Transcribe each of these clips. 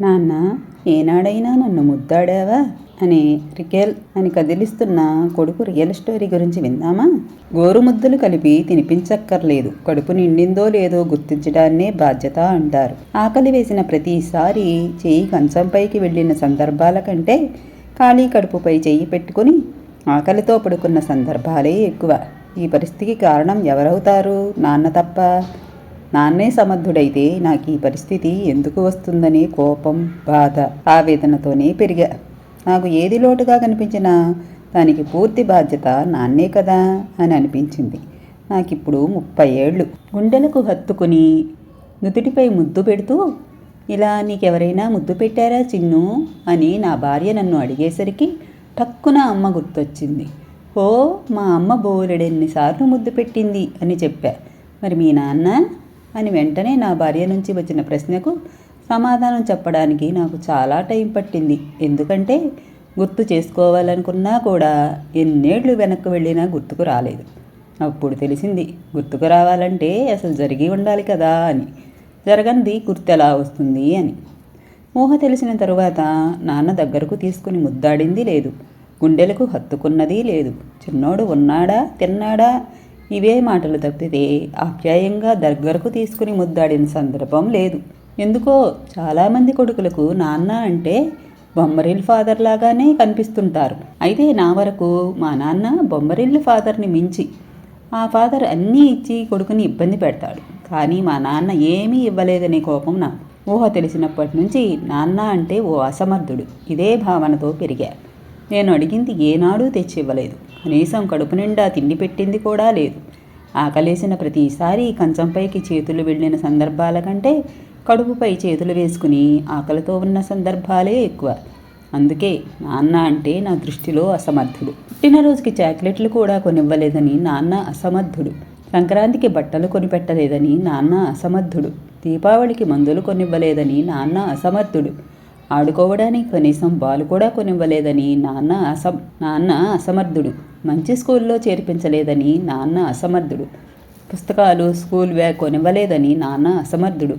నాన్న ఏనాడైనా నన్ను ముద్దాడావా? అని రికెల్ అని కదిలిస్తున్న కొడుకు రియల్ స్టోరీ గురించి విందామా? గోరు ముద్దలు కలిపి తినిపించక్కర్లేదు. కడుపు నిండిందో లేదో గుర్తించడాన్నే బాధ్యత అంటారు. ఆకలి వేసిన ప్రతిసారి చెయ్యి కంచంపైకి వెళ్ళిన సందర్భాల కంటే ఖాళీ కడుపుపై చెయ్యి పెట్టుకుని ఆకలితో పడుకున్న సందర్భాలే ఎక్కువ. ఈ పరిస్థితికి కారణం ఎవరవుతారు? నాన్న తప్ప నాన్నే సమర్థుడైతే నాకు ఈ పరిస్థితి ఎందుకు వస్తుందని కోపం బాధ ఆవేదనతోనే పెరిగా. నాకు ఏది లోటుగా కనిపించినా దానికి పూర్తి బాధ్యత నాన్నే కదా అని అనిపించింది. నాకిప్పుడు ముప్పై ఏళ్ళు. గుండెలకు హత్తుకుని నుదుటిపై ముద్దు పెడుతూ ఇలా నీకెవరైనా ముద్దు పెట్టారా చిన్ను? అని నా భార్య నన్ను అడిగేసరికి టక్కున అమ్మ గుర్తొచ్చింది. ఓ మా అమ్మ బోలెడెన్నిసార్లు ముద్దు పెట్టింది అని చెప్పా. మరి మీ నాన్న? అని వెంటనే నా భార్య నుంచి వచ్చిన ప్రశ్నకు సమాధానం చెప్పడానికి నాకు చాలా టైం పట్టింది. ఎందుకంటే గుర్తు చేసుకోవాలనుకున్నా కూడా ఎన్నేళ్ళు వెనక్కి వెళ్ళినా గుర్తుకు రాలేదు. అప్పుడు తెలిసింది గుర్తుకు రావాలంటే అసలు జరిగి ఉండాలి కదా అని. జరగనిది గుర్తు ఎలా వస్తుంది అని. ఊహ తెలిసిన తరువాత నాన్న దగ్గరకు తీసుకుని ముద్దాడింది లేదు. గుండెలకు హత్తుకున్నది లేదు. చిన్నోడు ఉన్నాడా తిన్నాడా ఇవే మాటలు తప్పితే ఆప్యాయంగా దగ్గరకు తీసుకుని ముద్దాడిన సందర్భం లేదు. ఎందుకో చాలామంది కొడుకులకు నాన్న అంటే బొమ్మరిల్ ఫాదర్ లాగానే కనిపిస్తుంటారు. అయితే నా వరకు మా నాన్న బొమ్మరిల్ ఫాదర్ని మించి ఆ ఫాదర్ అన్నీ ఇచ్చి కొడుకుని ఇబ్బంది పెడతాడు. కానీ మా నాన్న ఏమీ ఇవ్వలేదనే కోపం నా ఊహ తెలిసినప్పటి నుంచి నాన్న అంటే ఓ అసమర్థుడు. ఇదే భావనతో పెరిగా. నేను అడిగింది ఏనాడూ తెచ్చి ఇవ్వలేదు కనీసం కడుపు నిండా తిండి పెట్టింది కూడా లేదు. ఆకలేసిన ప్రతిసారి కంచంపైకి చేతులు వెళ్ళిన సందర్భాల కంటే కడుపుపై చేతులు వేసుకుని ఆకలితో ఉన్న సందర్భాలే ఎక్కువ. అందుకే నాన్న అంటే నా దృష్టిలో అసమర్థుడు. పుట్టినరోజుకి చాక్లెట్లు కూడా కొనివ్వలేదని నాన్న అసమర్థుడు. సంక్రాంతికి బట్టలు కొనిపెట్టలేదని నాన్న అసమర్థుడు. దీపావళికి మందులు కొనివ్వలేదని నాన్న అసమర్థుడు. ఆడుకోవడానికి కనీసం బాలు కూడా కొనివ్వలేదని నాన్న అసమ్ నాన్న అసమర్థుడు. మంచి స్కూల్లో చేర్పించలేదని నాన్న అసమర్థుడు. పుస్తకాలు స్కూల్ బ్యాగ్ కొనివ్వలేదని నాన్న అసమర్థుడు.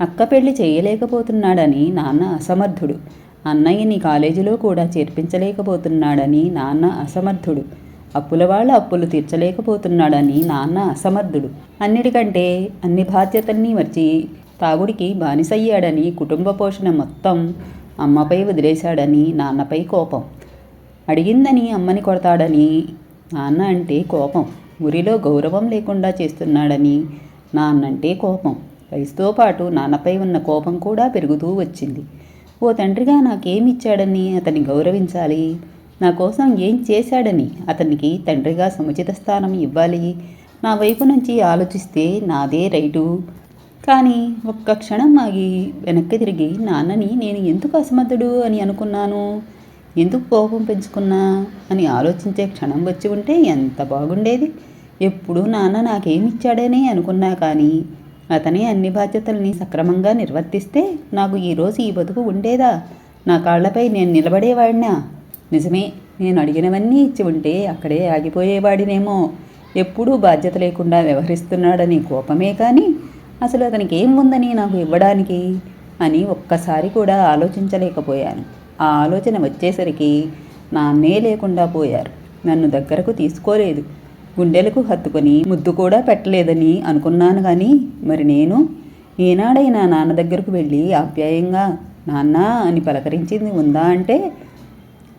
అక్క పెళ్ళి చేయలేకపోతున్నాడని నాన్న అసమర్థుడు. అన్నయ్యని కాలేజీలో కూడా చేర్పించలేకపోతున్నాడని నాన్న అసమర్థుడు. అప్పుల వాళ్ళ అప్పులు తీర్చలేకపోతున్నాడని నాన్న అసమర్థుడు. అన్నిటికంటే అన్ని బాధ్యతల్ని మర్చి తాగుడికి బానిసయ్యాడని కుటుంబ పోషణ మొత్తం అమ్మపై వదిలేశాడని నాన్నపై కోపం. అడిగిందని అమ్మని కొడతాడని నాన్న అంటే కోపం. ఊరిలో గౌరవం లేకుండా చేస్తున్నాడని నాన్నంటే కోపం. వయసుతో పాటు నాన్నపై ఉన్న కోపం కూడా పెరుగుతూ వచ్చింది. ఓ తండ్రిగా నాకేమిచ్చాడని అతన్ని గౌరవించాలి? నా కోసం ఏం చేశాడని అతనికి తండ్రిగా సముచిత స్థానం ఇవ్వాలి? నా వైపు నుంచి ఆలోచిస్తే నాదే రైటు. కానీ ఒక్క క్షణం ఆగి వెనక్కి తిరిగి నాన్నని నేను ఎందుకు అసమర్థుడు అని అనుకున్నాను? ఎందుకు కోపం పెంచుకున్నా? అని ఆలోచించే క్షణం వచ్చి ఉంటే ఎంత బాగుండేది. ఎప్పుడు నాన్న నాకేమిచ్చాడని అనుకున్నా కానీ అతనే అన్ని బాధ్యతల్ని సక్రమంగా నిర్వర్తిస్తే నాకు ఈరోజు ఈ బతుకు ఉండేదా? నా కాళ్ళపై నేను నిలబడేవాడినా? నిజమే నేను అడిగినవన్నీ ఇచ్చి ఉంటే అక్కడే ఆగిపోయేవాడినేమో. ఎప్పుడూ బాధ్యత లేకుండా వ్యవహరిస్తున్నాడని కోపమే కానీ అసలు అతనికి ఏం ఉందని నాకు ఇవ్వడానికి? అని ఒక్కసారి కూడా ఆలోచించలేకపోయాను. ఆ ఆలోచన వచ్చేసరికి నాన్నే లేకుండా పోయారు. నన్ను దగ్గరకు తీసుకోలేదు. గుండెలకు హత్తుకొని ముద్దు కూడా పెట్టలేదని అనుకున్నాను కానీ మరి నేను? ఏనాడైనా నాన్న దగ్గరకు వెళ్ళి ఆప్యాయంగా నాన్న అని పలకరించింది ఉందా అంటే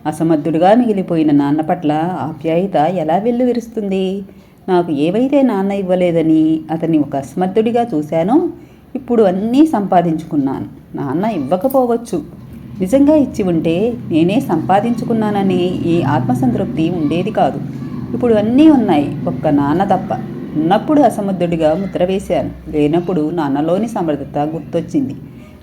అసమర్థుడుగా మిగిలిపోయిన నాన్న పట్ల ఆప్యాయత ఎలా వెల్లువిరుస్తుంది? నాకు ఏవైతే నాన్న ఇవ్వలేదని అతన్ని ఒక అసమర్థుడిగా చూశానో ఇప్పుడు అన్నీ సంపాదించుకున్నాను. నాన్న ఇవ్వకపోవచ్చు. నిజంగా ఇచ్చి ఉంటే నేనే సంపాదించుకున్నానని ఈ ఆత్మసంతృప్తి ఉండేది కాదు. ఇప్పుడు అన్నీ ఉన్నాయి. ఒక్క నాన్న తప్ప. ఉన్నప్పుడు అసమర్థుడిగా ముద్ర వేశాను. లేనప్పుడు నాన్నలోని సమర్థత గుర్తొచ్చింది.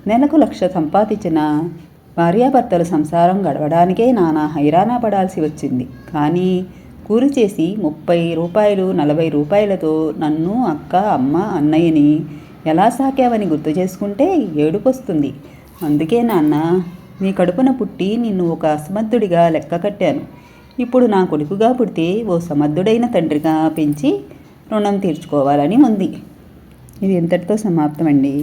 నెలకు లక్ష సంపాదించిన భార్యాభర్తల సంసారం గడవడానికే నానా హైరాణ పడాల్సి వచ్చింది. కానీ కూర చేసి ముప్పై రూపాయలు నలభై రూపాయలతో నన్ను అక్క అమ్మ అన్నయ్యని ఎలా సాకావని గుర్తు చేసుకుంటే ఏడుపొస్తుంది. అందుకే నాన్న నీ కడుపున పుట్టి నిన్ను ఒక అసమర్థుడిగా లెక్క కట్టాను. ఇప్పుడు నా కొడుకుగా పుడితే ఓ సమర్థుడైన తండ్రిగా పెంచి రుణం తీర్చుకోవాలని ఉంది. ఇది ఇంతటితో సమాప్తమండి.